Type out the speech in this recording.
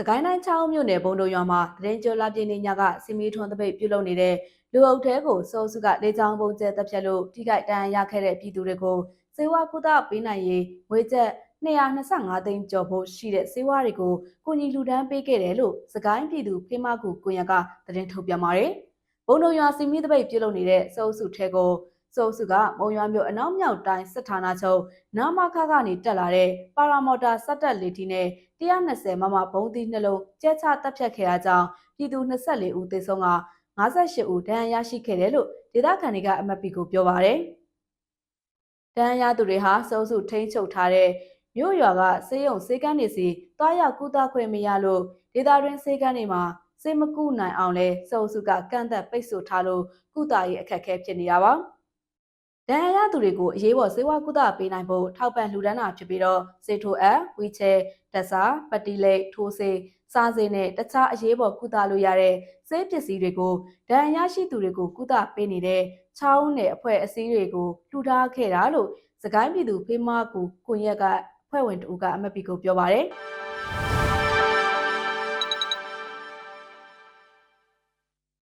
စကိုင်းတိုင်းချောင်းမြို့နယ်ဘုံတို့ရွာမှာတရင်ကျော်လာပြင်းနေညကစီမီထွန်းတပိတ်ပြုလုပ်နေတဲ့လူအုပ်ထဲကိုစိုးစုကလေကြောင်းပုံကျဲတပ်ဖြတ်လို့ထိခိုက်ဒဏ်ရာရခဲ့တဲ့ပြည်သူတွေကိုစေဝါကုသပေးနိုင်ရေးငွေကျပ်225သိန်းကျော်ဖို့ရှိတဲ့စေဝါတွေကိုကိုကြီးလူဒန်းပေးခဲ့တယ်လို့စကိုင်းပြည်သူဖေမကူကိုရကသတင်းထုတ်ပြန်ပါတယ်။ဘုံတို့ရွာစီမီတပိတ်ပြုလုပ်နေတဲ့စိုးစုထဲကို စိုးစုကမုံရွာမြို့အနောက်မြောက်တိုင်းစစ်ဌာနချုပ်နာမခကနေတက်လာတဲ့ပါရာမော်တာစက်တက်လေတီနဲ့120မမဘုံသီးနှလုံးကျဲချတပ်ဖြတ်ခဲ့တာကြောင့်ပြည်သူ24ဦးသေဆုံးက58ဦးဒဏ်ရာရရှိခဲ့တယ်လို့ဒေသခံတွေကအမတ်ပီကိုပြောပါရယ်။ဒဏ်ရာရသူတွေဟာစုံစုထိန်းချုပ်ထားတဲ့မြို့ရွာကစေယုံစေကန်းနေစီတွားရောက်ကုသခွင့်မရလို့ဒေသတွင်းစေကန်းတွေမှာစေမကုနိုင်အောင်လဲစုံစုကကန့်သက်ပိတ်ဆို့ထားလို့ကုသရေးအခက်အခဲဖြစ်နေတာပါ။ ဒဏ်ရာရသူတွေကိုအရေးပေါ်စေဝါကုသပေးနိုင်ဖို့ထောက်ပံ့လှူဒန်းတာဖြစ်ပြီးတော့စေထိုအပ်ဝီချဲတက်စာပတိလိတ်ထိုးစေစားစေနဲ့တခြားအရေးပေါ်ကုသလို့ရတဲ့စေးပစ္စည်းတွေကိုဒဏ်ရာရှိသူတွေကိုကုသပေးနေတဲ့ချောင်းနယ်အဖွဲ့အစည်းတွေကိုလှူဒါန်းခဲ့တာလို့စကိုင်းပြည်သူဖေးမကူကွန်ရက်ကဖွဲ့ဝင်တူကအမတ်ပီကိုပြောပါရယ်။